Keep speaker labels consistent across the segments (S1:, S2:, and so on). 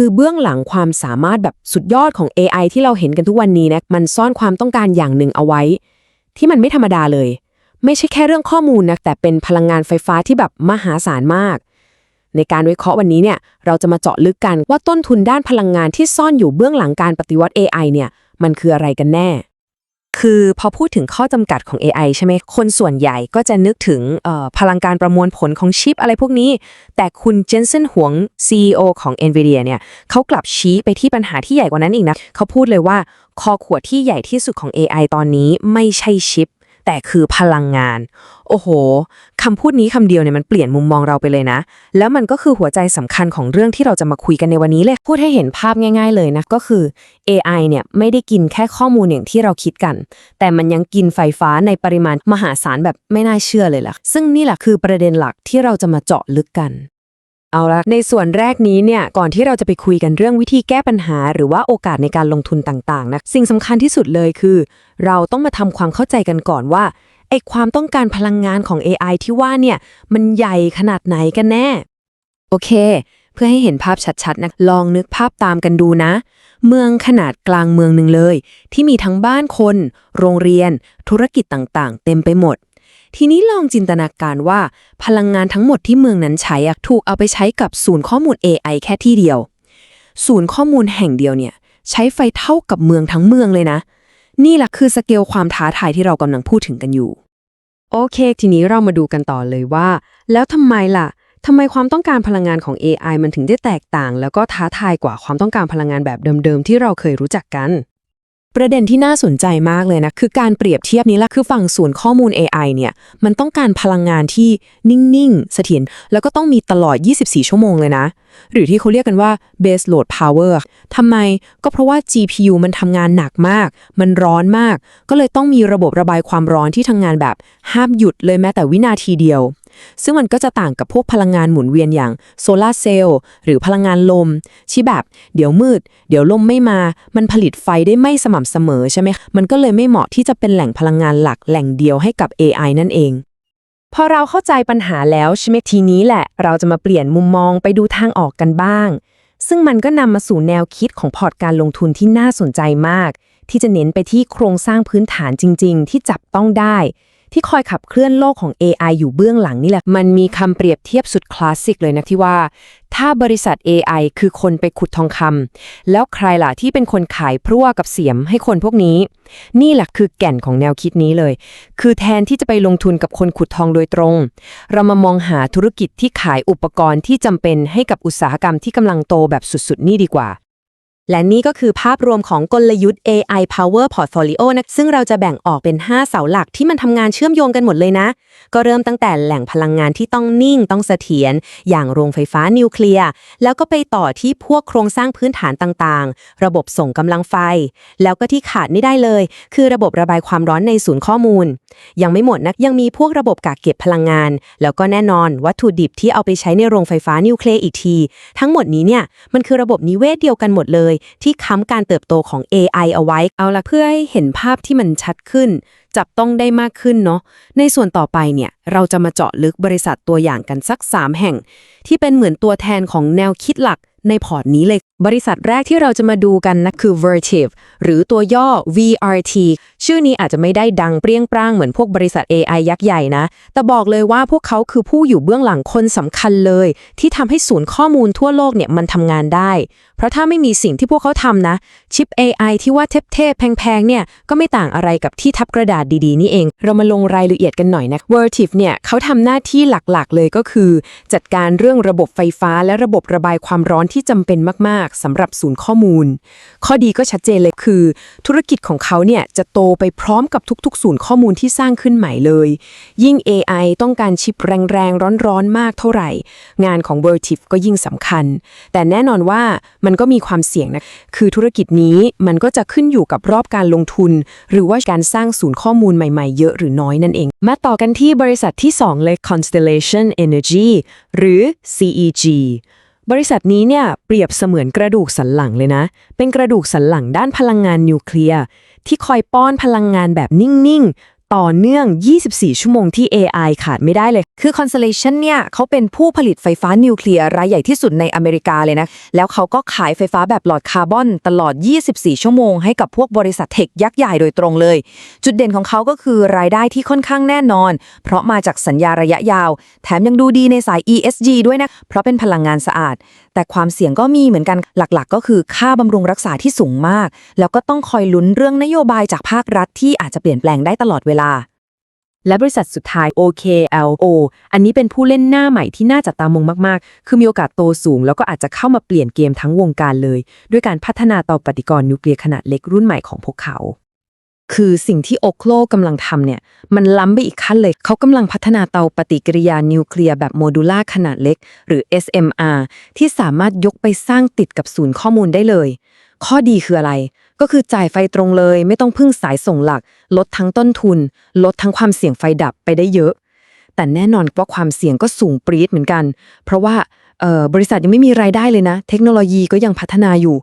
S1: คือเบื้องหลังความสามารถแบบสุดยอดของ AI ที่เราเห็นกันทุกวันนี้นะ มันซ่อนความต้องการอย่างหนึ่งเอาไว้ ที่มันไม่ธรรมดาเลย ไม่ใช่แค่เรื่องข้อมูลนะ แต่เป็นพลังงานไฟฟ้าที่แบบมหาศาลมาก ในการวิเคราะห์วันนี้เนี่ย เราจะมาเจาะลึกกันว่าต้นทุนด้านพลังงานที่ซ่อนอยู่เบื้องหลังการปฏิวัติ AI เนี่ย มันคืออะไรกันแน่ คือพอพูดถึงข้อจำกัดของ AI ใช่ไหมคนส่วนใหญ่ก็จะนึกถึงพลังการประมวลผลของชิปอะไรพวกนี้ แต่คุณเจนเซนหวง CEO ของ NVIDIA เนี่ยเขากลับชี้ไปที่ปัญหาที่ใหญ่กว่านั้นอีกนะ เขาพูดเลยว่า คอขวดที่ใหญ่ที่สุดของ AI ตอนนี้ไม่ใช่ชิป แต่คือพลังงาน โอ้โหคำพูดนี้คำเดียวเนี่ยมันเปลี่ยนมุมมองเราไปเลยนะ แล้วมันก็คือหัวใจสำคัญของเรื่องที่เราจะมาคุยกันในวันนี้เลย พูดให้เห็นภาพง่าย ๆ เลยนะ ก็คือ AI เนี่ยไม่ได้กินแค่ข้อมูลอย่างที่เราคิดกัน แต่มันยังกินไฟฟ้าในปริมาณมหาศาลแบบไม่น่าเชื่อเลยล่ะ ซึ่งนี่แหละคือประเด็นหลักที่เราจะมาเจาะลึกกัน เอาละในส่วนแรกนี้เนี่ยก่อนที่เราจะไปคุยกันเรื่องวิธีแก้ปัญหา หรือว่าโอกาสในการลงทุนต่างๆนะสิ่งสำคัญที่สุดเลยคือ เราต้องมาทำความเข้าใจกันก่อนว่าไอ้ความต้องการพลังงานของ AI ที่ว่าเนี่ยมันใหญ่ขนาดไหนกันแน่ โอเค เพื่อให้เห็นภาพชัดๆนะลองนึกภาพตามกันดูนะ เมืองขนาดกลางเมืองหนึ่งเลย ที่มีทั้งบ้านคน โรงเรียน ธุรกิจต่างๆ เต็มไปหมด ทีนี้ลองจินตนาการว่า พลังงานทั้งหมดที่เมืองนั้นใช้ถูกเอาไปใช้กับศูนย์ข้อมูล AI แค่ที่เดียว ศูนย์ข้อมูลแห่งเดียวเนี่ย ใช้ไฟเท่ากับเมืองทั้งเมืองเลยนะ นี่แหละคือสเกลความท้าทายที่เรากำลังพูดถึงกันอยู่ โอเค ทีนี้เรามาดูกันต่อเลยว่า แล้วทำไมล่ะทำไมความต้องการพลังงานของ AI มันถึงได้แตกต่าง แล้วก็ท้าทายกว่าความต้องการพลังงานแบบเดิมๆ ที่เราเคยรู้จักกัน ประเด็นที่น่าสนใจมากเลยนะ คือการเปรียบเทียบนี้ละคือฝั่งศูนย์ข้อมูล AI เนี่ย มันต้องการพลังงานที่นิ่ง ๆ เสถียรแล้วก็ต้องมีตลอด 24 ชั่วโมงเลยนะ หรือที่เขาเรียกกันว่า base load power ทำไมก็เพราะว่า GPU มันทำงานหนักมาก มันร้อนมาก ก็เลยต้องมีระบบระบายความร้อนที่ทำงานแบบห้ามหยุดเลยแม้แต่วินาทีเดียวซึ่งมันก็จะต่างกับพวกพลังงานหมุนเวียนอย่างโซลาร์เซลล์หรือพลังงานลมที่แบบ เดี๋ยวมืด เดี๋ยวลมไม่มา มันผลิตไฟได้ไม่สม่ำเสมอใช่ไหมมันก็เลยไม่เหมาะที่จะเป็นแหล่งพลังงานหลักแหล่งเดียวให้กับ AI นั่นเอง พอเราเข้าใจปัญหาแล้วใช่ไหมทีนี้แหละ เราจะมาเปลี่ยนมุมมองไปดูทางออกกันบ้าง ซึ่งมันก็นำมาสู่แนวคิดของพอร์ตการลงทุนที่น่าสนใจมาก ที่จะเน้นไปที่โครงสร้างพื้นฐานจริง ๆ ที่จับต้องได้ ที่คอยขับเคลื่อนโลกของ AI อยู่เบื้องหลังนี่แหละ มันมีคำเปรียบเทียบสุดคลาสสิกเลยนะที่ว่า ถ้าบริษัท AI คือคนไปขุดทองคำแล้วใครล่ะที่เป็นคนขายพรั่วกับเสียมให้คนพวกนี้ นี่แหละคือแก่นของแนวคิดนี้เลย คือแทนที่จะไปลงทุนกับคนขุดทองโดยตรง เรามามองหาธุรกิจที่ขายอุปกรณ์ที่จำเป็นให้กับอุตสาหกรรมที่กำลังโตแบบสุดๆ นี่ดีกว่า และนี่ก็คือภาพรวมของกลยุทธ์ AI Power Portfolio นะซึ่งเราจะแบ่งออกเป็น 5 เสาหลักที่มันทำงานเชื่อมโยงกันหมดเลยนะ ก็เริ่มตั้งแต่แหล่งพลังงานที่ต้องนิ่งต้องเสถียรอย่างโรงไฟฟ้านิวเคลียร์ แล้วก็ไปต่อที่พวกโครงสร้างพื้นฐานต่างๆ ระบบส่งกำลังไฟ แล้วก็ที่ขาดไม่ได้เลย คือระบบระบายความร้อนในศูนย์ข้อมูล ยังไม่หมดนะยังมีพวกระบบกักเก็บพลังงาน แล้วก็แน่นอน วัตถุดิบที่เอาไปใช้ในโรงไฟฟ้านิวเคลียร์อีกที ทั้งหมดนี้เนี่ยมันคือระบบนิเวศเดียวกันหมดเลยที่ค้ำการเติบโตของ AI เอาไว้ เอาละเพื่อให้เห็นภาพที่มันชัดขึ้น จับต้องได้มากขึ้นเนาะในส่วนต่อไปเนี่ยเราจะมาเจาะลึกบริษัทตัวอย่างกันสัก 3 แห่ง ที่เป็นเหมือนตัวแทนของแนวคิดหลักในพอร์ตนี้เลย บริษัทแรกที่เราจะมาดูกันนะคือ Vertiv หรือตัวย่อ VRT ชื่อนี้อาจจะไม่ได้ดังเปรี้ยงปร้างเหมือนพวกบริษัท AI ยักษ์ใหญ่นะ แต่บอกเลยว่าพวกเขาคือผู้อยู่เบื้องหลังคนสำคัญเลย ที่ทำให้ศูนย์ข้อมูลทั่วโลกเนี่ยมันทำงานได้ เพราะถ้าไม่มีสิ่งที่พวกเขาทำนะ ชิป AI ที่ว่าเทพๆแพงๆเนี่ยก็ไม่ต่างอะไรกับที่ทับกระดาษดีๆ นี่เอง เรามาลงรายละเอียดกันหน่อยนะ Vertiv เนี่ยเขาทำหน้าที่หลักๆ เลยก็คือ จัดการเรื่องระบบไฟฟ้าและระบบระบายความร้อนที่จำเป็นมากๆสำหรับศูนย์ข้อมูล ข้อดีก็ชัดเจนเลยคือ ธุรกิจของเขาเนี่ยจะโตไปพร้อมกับทุกๆ ศูนย์ข้อมูลที่สร้างขึ้นใหม่เลย ยิ่ง AI ต้องการชิปแรงๆ ร้อนๆ มากเท่าไหร่ งานของ Vertiv ก็ยิ่งสำคัญ แต่แน่นอนว่ามันก็มีความเสี่ยงนะ คือธุรกิจนี้มันก็จะขึ้นอยู่กับรอบการลงทุน หรือว่าการสร้างศูนย์ข้อมูลใหม่ๆ เยอะหรือน้อยนั่นเอง มาต่อกันที่บริษัทที่ 2 เลย Constellation Energy หรือ CEG บริษัทนี้เนี่ยเปรียบเสมือนกระดูกสันหลังเลยนะ เป็นกระดูกสันหลังด้านพลังงานนิวเคลียร์ที่คอยป้อนพลังงานแบบนิ่ง ต่อเนื่อง 24 ชั่วโมงที่ AI ขาดไม่ได้เลย
S2: คือ Constellation เนี่ยเขาเป็นผู้ผลิตไฟฟ้านิวเคลียร์รายใหญ่ที่สุดในอเมริกาเลยนะ แล้วเขาก็ขายไฟฟ้าแบบหลอดคาร์บอนตลอด 24 ชั่วโมงให้กับพวกบริษัทเทคยักษ์ใหญ่โดยตรงเลย จุดเด่นของเขาก็คือรายได้ที่ค่อนข้างแน่นอน เพราะมาจากสัญญาระยะยาว แถมยังดูดีในสาย ESG ด้วยนะ เพราะเป็นพลังงานสะอาด แต่ความเสี่ยงก็มีเหมือนกันหลักๆ ก็คือค่าบำรุงรักษาที่สูงมาก แล้วก็ต้องคอยลุ้นเรื่องนโยบายจากภาครัฐที่อาจจะเปลี่ยนแปลงได้ตลอดเวลา
S1: และบริษัทสุดท้าย OKLO อันนี้เป็นผู้เล่นหน้าใหม่ที่น่าจับตามองมากๆ คือมีโอกาสโตสูง แล้วก็อาจจะเข้ามาเปลี่ยนเกมทั้งวงการเลย ด้วยการพัฒนาเตาปฏิกรณ์นิวเคลียร์ขนาดเล็กรุ่นใหม่ของพวกเขา คือสิ่งที่โอโคลกำลังทำเนี่ยมันล้ำไปอีกขั้นเลย เขากำลังพัฒนาเตาปฏิกิริยานิวเคลียร์แบบโมดูล่าขนาดเล็ก หรือ SMR ที่สามารถยกไปสร้างติดกับศูนย์ข้อมูลได้เลย ข้อดีคืออะไร ก็คือจ่ายไฟตรงเลย ไม่ต้องพึ่งสายส่งหลัก ลดทั้งต้นทุน ลดทั้งความเสี่ยงไฟดับไปได้เยอะ แต่แน่นอนว่าความเสี่ยงก็สูงปรี๊ดเหมือนกัน เพราะว่าเออบริษัทยังไม่มีรายได้เลยนะ เทคโนโลยีก็ยังพัฒนาอยู่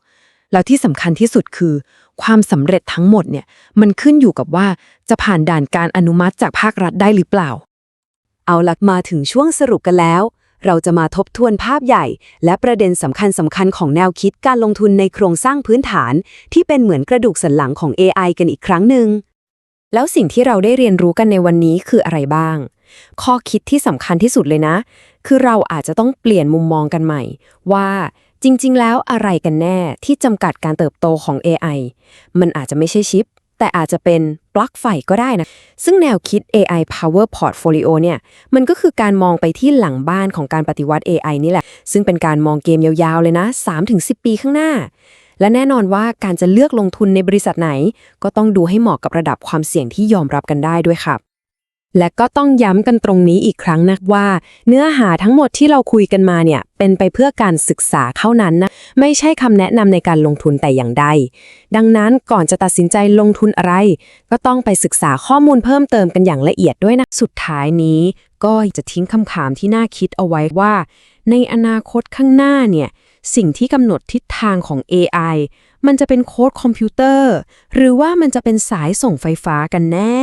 S1: แล้วที่สำคัญที่สุดคือ ความสำเร็จทั้งหมดเนี่ยมันขึ้นอยู่กับว่าจะผ่านด่านการอนุมัติจากภาครัฐได้หรือเปล่า เอาลักมาถึงช่วงสรุปกันแล้ว เราจะมาทบทวนภาพใหญ่ และประเด็นสำคัญสำคัญของแนวคิดการลงทุนในโครงสร้างพื้นฐาน ที่เป็นเหมือนกระดูกสันหลังของ AI กันอีกครั้งหนึ่งแล้วสิ่งที่เราได้เรียนรู้กันในวันนี้คืออะไรบ้าง ข้อคิดที่สำคัญที่สุดเลยนะ คือเราอาจจะต้องเปลี่ยนมุมมองกันใหม่ ว่า จริงๆ แล้วอะไรกันแน่ที่จำกัดการเติบโตของ AI มันอาจจะไม่ใช่ชิป แต่อาจจะเป็นปลั๊กไฟก็ได้นะ ซึ่งแนวคิด AI Power Portfolio เนี่ย มันก็คือการมองไปที่หลังบ้านของการปฏิวัติ AI นี่แหละ ซึ่งเป็นการมองเกมยาวๆ เลยนะ 3-10 ปีข้างหน้า และแน่นอนว่าการจะเลือกลงทุนในบริษัทไหน ก็ต้องดูให้เหมาะกับระดับความเสี่ยงที่ยอมรับกันได้ด้วยครับ และก็ต้องย้ำกันตรงนี้อีกครั้งนะว่า เนื้อหาทั้งหมดที่เราคุยกันมาเนี่ย เป็นไปเพื่อการศึกษาเท่านั้นนะ ไม่ใช่คำแนะนำในการลงทุนแต่อย่างใด ดังนั้นก่อนจะตัดสินใจลงทุนอะไร ก็ต้องไปศึกษาข้อมูลเพิ่มเติมกันอย่างละเอียดด้วยนะ สุดท้ายนี้ ก็จะทิ้งคำถามที่น่าคิดเอาไว้ว่า ในอนาคตข้างหน้าเนี่ยสิ่งที่กำหนดทิศทางของ AI มันจะเป็นโค้ดคอมพิวเตอร์ หรือว่ามันจะเป็นสายส่งไฟฟ้ากันแน่